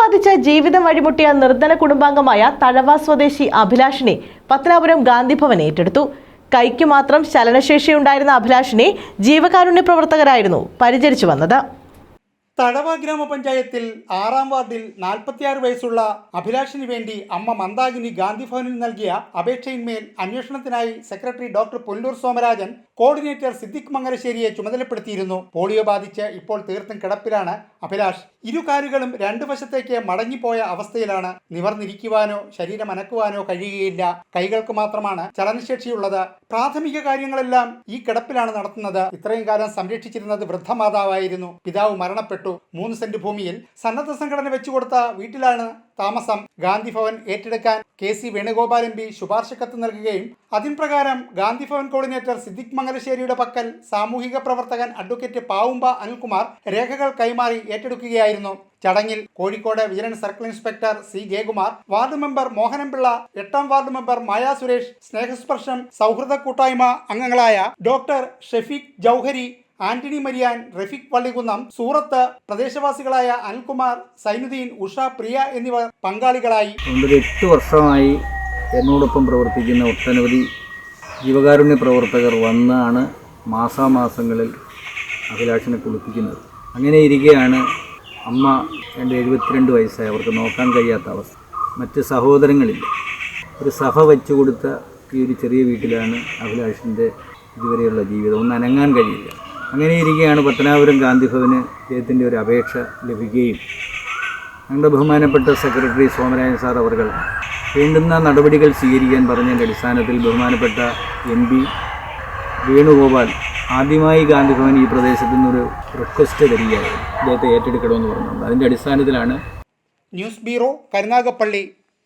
ബാധിച്ച് ജീവിതം വഴിമുട്ടിയ നിർധന കുടുംബാംഗമായ തഴവ സ്വദേശി അഭിലാഷിനെ പത്തനാപുരം ഗാന്ധിഭവൻ ഏറ്റെടുത്തു. കൈക്ക് മാത്രം ചലനശേഷിയുണ്ടായിരുന്ന അഭിലാഷിനെ ജീവകാരുണ്യ പ്രവർത്തകരായിരുന്നു പരിചരിച്ചു വന്നത്. തഴവ ഗ്രാമപഞ്ചായത്തിൽ ആറാം വാർഡിൽ നാൽപ്പത്തിയാറ് വയസ്സുള്ള അഭിലാഷിന് വേണ്ടി അമ്മ മന്ദാകിനി ഗാന്ധി ഭവനിൽ നൽകിയ അപേക്ഷയിന്മേൽ അന്വേഷണത്തിനായി secretary doctor Pullur Somarajan coordinator Siddique മംഗലശ്ശേരിയെ ചുമതലപ്പെടുത്തിയിരുന്നു. പോളിയോ ബാധിച്ച് ഇപ്പോൾ തീർത്തും കിടപ്പിലാണ് അഭിലാഷ്. ഇരു കാലുകളും രണ്ടു വശത്തേക്ക് മടങ്ങിപ്പോയ അവസ്ഥയിലാണ്. നിവർന്നിരിക്കുവാനോ ശരീരം അനക്കുവാനോ കഴിയുകയില്ല. കൈകൾക്ക് മാത്രമാണ് ചലനശേഷിയുള്ളത്. പ്രാഥമിക കാര്യങ്ങളെല്ലാം ഈ കിടപ്പിലാണ് നടത്തുന്നത്. ഇത്രയും കാലം സംരക്ഷിച്ചിരുന്നത് വൃദ്ധമാതാവായിരുന്നു. പിതാവ് മരണപ്പെട്ടു. മൂന്ന് സെന്റ് ഭൂമിയിൽ സന്നദ്ധ സംഘടന വെച്ചുകൊടുത്ത വീട്ടിലാണ് താമസം. ഗാന്ധി ഭവൻ ഏറ്റെടുക്കാൻ K C Venugopal M P ശുപാർശ കത്ത് നൽകുകയും അതിൻ പ്രകാരം ഗാന്ധി ഭവൻ കോർഡിനേറ്റർ സിദ്ദിഖ് മംഗലശ്ശേരിയുടെ പക്കൽ സാമൂഹിക പ്രവർത്തകൻ അഡ്വക്കേറ്റ് പാവുമ്പ അനിൽകുമാർ രേഖകൾ കൈമാറി ഏറ്റെടുക്കുകയായിരുന്നു. ചടങ്ങിൽ Kozhikode vigilance circle inspector C Jayakumar ward member Mohananpillai എട്ടാം വാർഡ് മെമ്പർ മായ സുരേഷ് സ്നേഹസ്പർശം സൗഹൃദ കൂട്ടായ്മ അംഗങ്ങളായ ഡോക്ടർ ഷെഫീഖ് ജൗഹരി ആന്റണി മരിയാൻ റഫീഖ് പള്ളിക്കുന്നം സൂറത്ത് പ്രദേശവാസികളായ അനിൽകുമാർ സൈനുദ്ദീൻ ഉഷ പ്രിയ എന്നിവർ പങ്കാളികളായി. എട്ട് വർഷമായി എന്നോടൊപ്പം പ്രവർത്തിക്കുന്ന ഒട്ടനവധി ജീവകാരുണ്യ പ്രവർത്തകർ വന്നാണ് മാസാമാസങ്ങളിൽ അഭിലാഷിനെ കുളിപ്പിക്കുന്നത്. അങ്ങനെ ഇരിക്കെയാണ് അമ്മ എന്റെ എഴുപത്തിരണ്ട് വയസ്സായി. അവർക്ക് നോക്കാൻ കഴിയാത്ത അവസ്ഥ. മറ്റ് സഹോദരങ്ങളില്ല. ഒരു സഭ വെച്ചു കൊടുത്ത ഈ ഒരു ചെറിയ വീട്ടിലാണ് അഭിലാഷിന്റെ ഇതുവരെയുള്ള ജീവിതം. ഒന്ന് അനങ്ങാൻ കഴിയില്ല. അങ്ങനെ ഇരിക്കുകയാണ് പത്തനാപുരം ഗാന്ധിഭവന് ഇദ്ദേഹത്തിന്റെ ഒരു അപേക്ഷ ലഭിക്കുകയും ഞങ്ങളുടെ ബഹുമാനപ്പെട്ട സെക്രട്ടറി സോമരാജൻ സാർ അവർ വേണ്ടുന്ന നടപടികൾ സ്വീകരിക്കാൻ പറഞ്ഞതിന്റെ അടിസ്ഥാനത്തിൽ ബഹുമാനപ്പെട്ട എം പി വേണുഗോപാൽ ആദ്യമായി ഗാന്ധിഭവൻ ഈ പ്രദേശത്തു നിന്നൊരു റിക്വസ്റ്റ് തരികയായിരുന്നു. അദ്ദേഹത്തെ ഏറ്റെടുക്കണമെന്ന് പറഞ്ഞുകൊണ്ട്. അതിന്റെ അടിസ്ഥാനത്തിലാണ് ന്യൂസ് ബ്യൂറോ കരുനാഗപ്പള്ളി